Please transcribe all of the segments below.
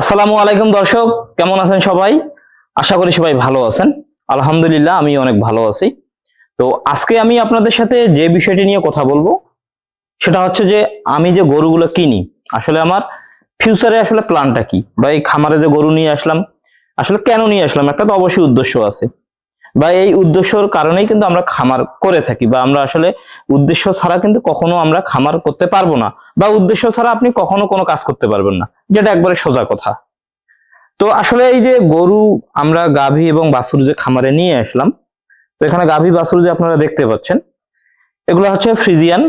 আসসালামু আলাইকুম দর্শক, কেমন আছেন সবাই? আশা করি সবাই ভালো আছেন। আলহামদুলিল্লাহ আমি অনেক ভালো আছি। তো আজকে আমি আপনাদের সাথে যে বিষয়টি নিয়ে কথা বলব, সেটা হচ্ছে যে আমি যে গরুগুলো কিনি, আসলে আমার ফিউচারে আসলে প্ল্যানটা কি? বা এই খামারে যে গরু নিয়ে আসলাম, আসলে কেন নিয়ে আসলাম? একটা তো অবশ্যই উদ্দেশ্য আছে। বা এই উদ্দেশ্যর কারণেই কিন্তু আমরা খামার করে থাকি, বা আমরা আসলে উদ্দেশ্য ছাড়া কিন্তু কখনো আমরা খামার করতে পারব না। বা উদ্দেশ্য ছাড়া আপনি কখনো কোনো কাজ করতে পারবেন না। যেটা একবারে সোজা কথা। তো আসলে এই যে গরু, আমরা গাভী এবং বাছুর যে খামারে নিয়ে আসলাম, তো এখানে গাভী, বাছুর যে আপনারা দেখতে পাচ্ছেন, এগুলো হচ্ছে ফ্রিজিয়ান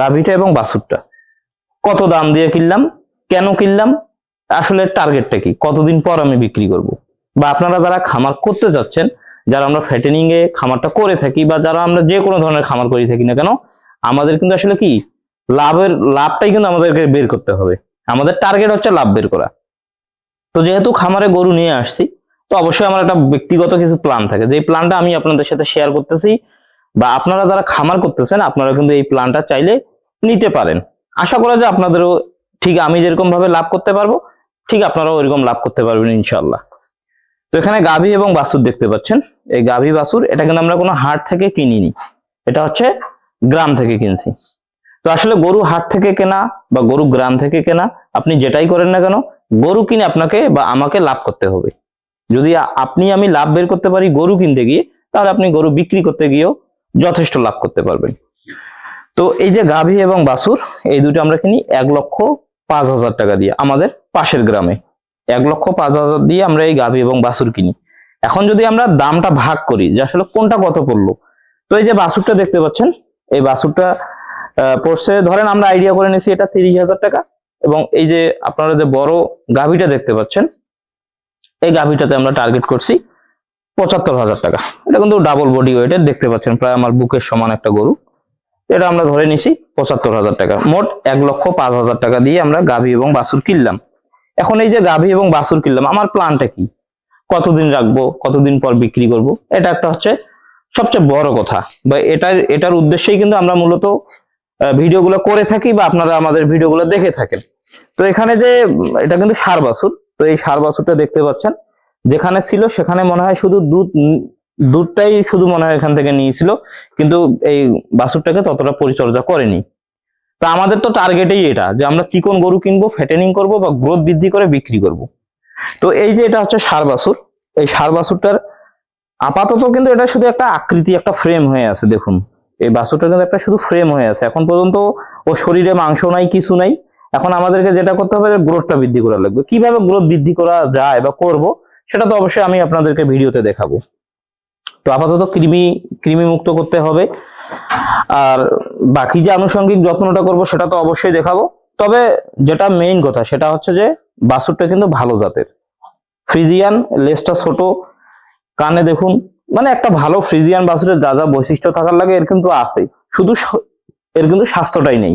গাভীটা এবং বাছুরটা। কত দাম দিয়ে কিনলাম, কেন কিনলাম, আসলে টার্গেটটা কি, কতদিন পর আমি বিক্রি করব? বা আপনারা যারা খামার করতে যাচ্ছেন, যারা আমরা ফ্যাটেনিং এ খামারটা করে থাকি বা যারা আমরা যে কোনো ধরনের খামার করে থাকি না কেন, আমাদের কিন্তু আসলে কি লাভের লাভটাই কিন্তু আমাদেরকে বের করতে হবে। আমাদের টার্গেট হচ্ছে লাভ বের করা। তো যেহেতু খামারে গরু নিয়ে আসছি, তো অবশ্যই আমার একটা ব্যক্তিগত কিছু প্ল্যান থাকে। যে প্ল্যানটা আমি আপনাদের সাথে শেয়ার করতেছি বা আপনারা যারা খামার করতেছেন, আপনারা কিন্তু এই প্ল্যানটা চাইলে নিতে পারেন। আশা করা যায় আপনাদেরও ঠিক আমি যেরকম ভাবে লাভ করতে পারব, ঠিক আপনারাও ওইরকম লাভ করতে পারবেন ইনশাল্লাহ তো এখানে গাভী এবং বাসুর দেখতে পাচ্ছেন। এই গাভী বাসুর এটা কিন্তু আমরা কোনো হাট থেকে কিনিনি। এটা হচ্ছে গ্রাম থেকে কিনছি। তো আসলে গরু হাট থেকে কেনা বা গরু গ্রাম থেকে কেনা আপনি যেটাই করেন না কেন গরু কিনে আপনাকে বা আমাকে লাভ করতে হবে। যদি আপনি আমি লাভ বের করতে পারি গরু কিনতে গিয়ে তাহলে আপনি গরু বিক্রি করতে গিয়েও যথেষ্ট লাভ করতে পারবেন। তো এই যে গাভী এবং বাছুর এই দুটো আমরা কিনি এক লক্ষ পাঁচ হাজার টাকা দিয়ে আমাদের পাশের গ্রামে। এক লক্ষ পাঁচ হাজার দিয়ে আমরা এই গাভী এবং বাছুর কিনি। এখন যদি আমরা দামটা ভাগ করি যে আসলে কোনটা কত পড়ল? তো এই যে বাছুরটা দেখতে পাচ্ছেন এই বাছুরটা আহ, পড়ছে ধরেন আমরা আইডিয়া করে নিয়েছি এটা তিরিশ হাজার টাকা এবং এই যে আপনারা যে বড় গাভীটা দেখতে পাচ্ছেন, এই গাভীটাতে আমরা টার্গেট করছি পঁচাত্তর হাজার টাকা। এটা কিন্তু ডাবল বডি ওয়েটের দেখতে পাচ্ছেন প্রায় আমার বুকের সমান একটা গরু। এটা আমরা ধরে নিছি পঁচাত্তর হাজার টাকা। মোট এক লক্ষ পাঁচ হাজার টাকা দিয়ে আমরা গাভী এবং বাছুর কিনলাম। এখন এই যে গাভী এবং বাছুর কিনলাম, আমার প্ল্যানটা কি? কতদিন রাখব, কতদিন পর বিক্রি করব? এটা একটা হচ্ছে সবচেয়ে বড় কথা। বা এটার এটার উদ্দেশ্যেই কিন্তু আমরা মূলত ভিডিওগুলো করে থাকি বা আপনারা আমাদের ভিডিওগুলো দেখে থাকেন। তো এখানে যে, এটা কিন্তু সার বাছুর তো এই সার বাছুরটা দেখতে পাচ্ছেন। যেখানে ছিল, সেখানে মনে হয় শুধু দুধ, দুধটাই শুধু মনে হয় এখান থেকে নিয়েছিল। কিন্তু এই বাছুরটাকে ততটা পরিচর্যা করেনি। তো আমাদের তো টার্গেটেই এটা, যে আমরা চিকন গরু কিনবো ফ্যাটেনিং করব বা গ্রোথ বৃদ্ধি করে বিক্রি করব। তো এই যে এটা হচ্ছে সার বাছুর এই সার বাছুরটার আপাতত কিন্তু এটা শুধু একটা আকৃতি, একটা ফ্রেম হয়ে আছে, দেখুন। এই বাছুরটা কিন্তু একটা শুধু ফ্রেম হয়ে আছে। এখন পর্যন্ত ও শরীরে মাংস নাই, কিছু নাই। এখন আমাদেরকে যেটা করতে হবে গ্রোথটা বৃদ্ধি করা লাগবে। কীভাবে গ্রোথ বৃদ্ধি করা যায় বা করব, সেটা তো অবশ্যই আমি আপনাদেরকে ভিডিওতে দেখাবো। তো আপাতত কৃমি কৃমি মুক্ত করতে হবে। আর বাকি যে আনুষঙ্গিক যত্নটা করব, সেটা তো অবশ্যই দেখাবো। তবে যেটা মেইন কথা, সেটা হচ্ছে যে বাছুরটা কিন্তু ভালো জাতের। ফ্রিজিয়ান, লেজটা ছোট। কানে দেখুন মানে একটা ভালো ফ্রিজিয়ান বাছুরের যা যা বৈশিষ্ট্য থাকার লাগে, এর কিন্তু আছে শুধু এর কিন্তু স্বাস্থ্যটাই নেই।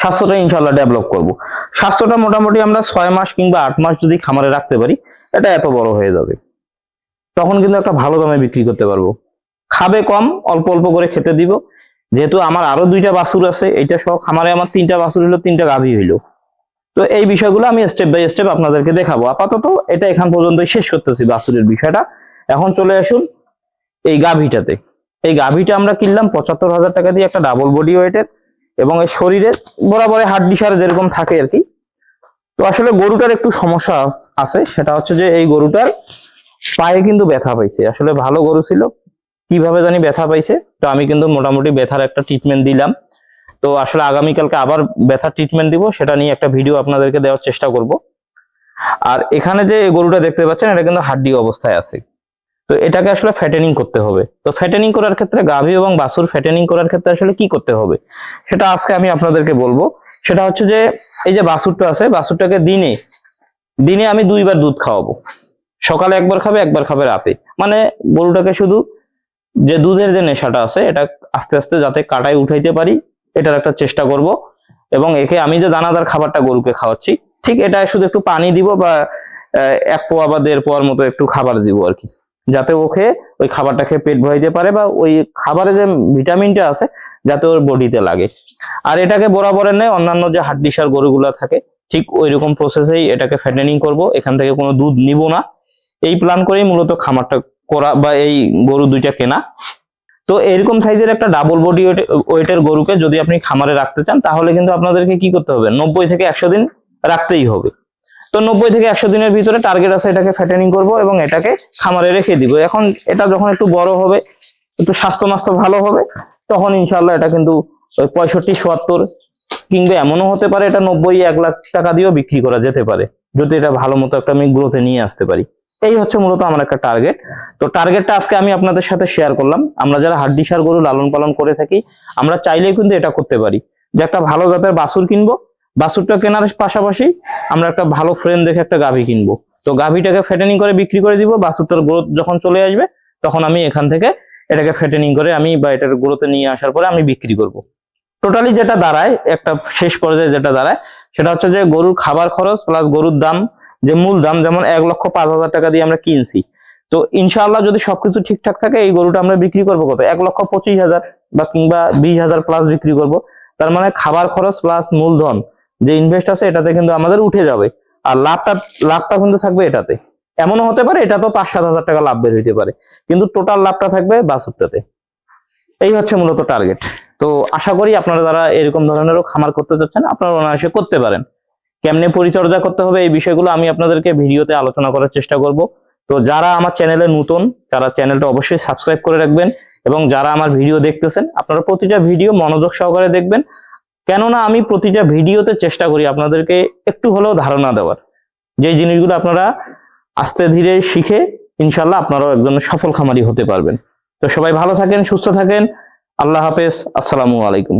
স্বাস্থ্যটা ইনশাল্লাহ ডেভেলপ করব। স্বাস্থ্যটা মোটামুটি আমরা ছয় মাস কিংবা আট মাস যদি খামারে রাখতে পারি, এটা এত বড় হয়ে যাবে। তখন কিন্তু একটা ভালো দামে বিক্রি করতে পারব। খাবে কম, অল্প অল্প করে খেতে দিব। যেহেতু আমার আরও দুইটা বাছুর আছে, এইটা সহ খামারে আমার তিনটা বাছুর হলো, তিনটা গাভী হইল। তো এই বিষয়গুলো আমি স্টেপ বাই স্টেপ আপনাদেরকে দেখাবো। আপাতত এটা এখান পর্যন্তই শেষ করতেছি বাছুরের বিষয়টা। এখন চলে আসুন এই গাভীটাতে। এই গাভীটা আমরা কিনলাম পঁচাত্তর হাজার টাকা দিয়ে একটা ডাবল বডি ওয়েটের এবং এর শরীরে বরাবর হাড্ডি সার যেরকম থাকে আর কি। তো আসলে গরুটার একটু সমস্যা আছে, সেটা হচ্ছে যে এই গরুটার পায়ে কিন্তু ব্যথা পাইছে। আসলে ভালো গরু ছিল, কীভাবে জানি ব্যথা পাইছে, তো আমি কিন্তু মোটামুটি ব্যথার একটা ট্রিটমেন্ট দিলাম। তো আসলে আগামীকালকে আবার ব্যথার ট্রিটমেন্ট দিব, সেটা নিয়ে একটা ভিডিও আপনাদেরকে দেওয়ার চেষ্টা করব। আর এখানে যে গরুটা দেখতে পাচ্ছেন, এটা কিন্তু হাড্ডি অবস্থায় আছে। তো এটাকে আসলে ফ্যাটেনিং করতে হবে। তো ফ্যাটেনিং করার ক্ষেত্রে গাভী এবং বাছুর ফ্যাটেনিং করার ক্ষেত্রে আসলে কি করতে হবে? সেটা আজকে আমি আপনাদেরকে বলব। সেটা হচ্ছে যে, এই যে বাছুরটা আছে, বাছুরটাকে দিনে দিনে আমি দুইবার দুধ খাওয়াবো। সকালে একবার খাবে একবার খাবে রাতে। মানে গরুটাকে শুধু যে দুধের যে নেশাটা আছে, এটা আস্তে আস্তে যাতে কাটায় উঠাইতে পারি, এটার একটা চেষ্টা করব। এবং একে আমি যে দানাদার খাবারটা গরুকে খাওয়াচ্ছি, ঠিক এটা শুধু একটু পানি দিব বা এক পোয়া বা দেড় পোয়ার মতো একটু খাবার দিব আর কি। যাতে ও খেয়ে ওই খাবারটা খেয়ে পেট ভরাইতে পারে বা ওই খাবারে যে ভিটামিনটা আছে, যাতে ওর বডিতে লাগে। আর এটাকে বরাবরের নেই অন্যান্য যে হাড্ডিসার গরুগুলা থাকে, ঠিক ওই রকম প্রসেসেই এটাকে ফ্যাটেনিং করব। এখান থেকে কোনো দুধ নিব না। এই প্ল্যান করেই মূলত খামারটা করা বা এই গরু দুইটা কেনা। তো এরকম সাইজের একটা ডাবল বডি ওয়েটের গরুকে যদি আপনি খামারে রাখতে চান, তাহলে কিন্তু আপনাদেরকে কি করতে হবে? নব্বই থেকে একশো দিন রাখতেই হবে। তো নব্বই থেকে একশো দিনের ভিতরে টার্গেট আছে এটাকে ফ্যাটেনিং করব এবং এটাকে খামারে রেখে দিব। এখন এটা যখন একটু বড় হবে, একটু স্বাস্থ্য মাস্ত ভালো হবে, তখন ইনশাল্লাহ এটা কিন্তু পঁয়ষট্টি চুয়াত্তর কিংবা এমনও হতে পারে এটা নব্বই, এক লাখ টাকা দিয়েও বিক্রি করা যেতে পারে, যদি এটা ভালো মতো একটা আমি গ্রোথে নিয়ে আসতে পারি। এই হচ্ছে মূলত আমার একটা টার্গেট তো টার্গেটটা আজকে আমি আপনাদের সাথে শেয়ার করলাম। আমরা যারা হাড্ডিসার গরু লালন পালন করে থাকি, আমরা চাইলেই কিন্তু এটা করতে পারি। যে একটা ভালো জাতের বাছুর কিনবো বাছুরটা কেনার পাশাপাশি আমরা একটা ভালো ফ্রেম দেখে একটা গাভী কিনবো। তো গাভীটাকে ফেটেনিং করে বিক্রি করে দিব বাছুরটার গ্রোথ যখন চলে আসবে, তখন আমি এখান থেকে এটাকে ফেটেনিং করে আমি বা এটার গ্রোথে নিয়ে আসার পরে আমি বিক্রি করব। টোটালি যেটা দাঁড়ায়, একটা শেষ পর্যায়ে যেটা দাঁড়ায়, সেটা হচ্ছে যে গরুর খাবার খরচ প্লাস গরুর দাম, যে মূল দাম, যেমন এক লক্ষ পাঁচ হাজার টাকা দিয়ে আমরা কিনছি। তো ইনশাআল্লাহ যদি সবকিছু ঠিকঠাক থাকে, এই গরুটা আমরা বিক্রি করব কত? এক লক্ষ পঁচিশ হাজার বা কিংবা বিশ হাজার প্লাস বিক্রি করব। তার মানে খাবার খরচ প্লাস মূলধন যে ইনভেস্ট আছে এটাতে কিন্তু আমাদের উঠে যাবে। আর লাভটা লাভটা কিন্তু থাকবে এটাতে। এমনও হতে পারে এটা তো পাঁচ সাত হাজার টাকা লাভ বের হইতে পারে। কিন্তু টোটাল লাভটা থাকবে বাসুরটাতে এই হচ্ছে মূলত টার্গেট তো আশা করি আপনারা যারা এরকম ধরনেরও খামার করতে চাচ্ছেন, আপনারা অনায়াসে করতে পারেন। কেমনে পরিচর্যা করতে হবে এই বিষয়গুলো আমি আপনাদেরকে ভিডিওতে আলোচনা করার চেষ্টা করব। তো যারা আমার চ্যানেলে নতুন, তারা চ্যানেলটা অবশ্যই সাবস্ক্রাইব করে রাখবেন এবং যারা আমার ভিডিও দেখতেছেন, আপনারা প্রতিটা ভিডিও মনোযোগ সহকারে দেখবেন। কেননা আমি প্রতিটা ভিডিওতে চেষ্টা করি আপনাদেরকে একটু হলেও ধারণা দেওয়ার। যে জিনিসগুলো আপনারা আস্তে ধীরে শিখে ইনশাল্লাহ আপনারাও একজন সফল খামারি হতে পারবেন। তো সবাই ভালো থাকেন, সুস্থ থাকেন। আল্লাহ হাফেজ। আসসালামু আলাইকুম।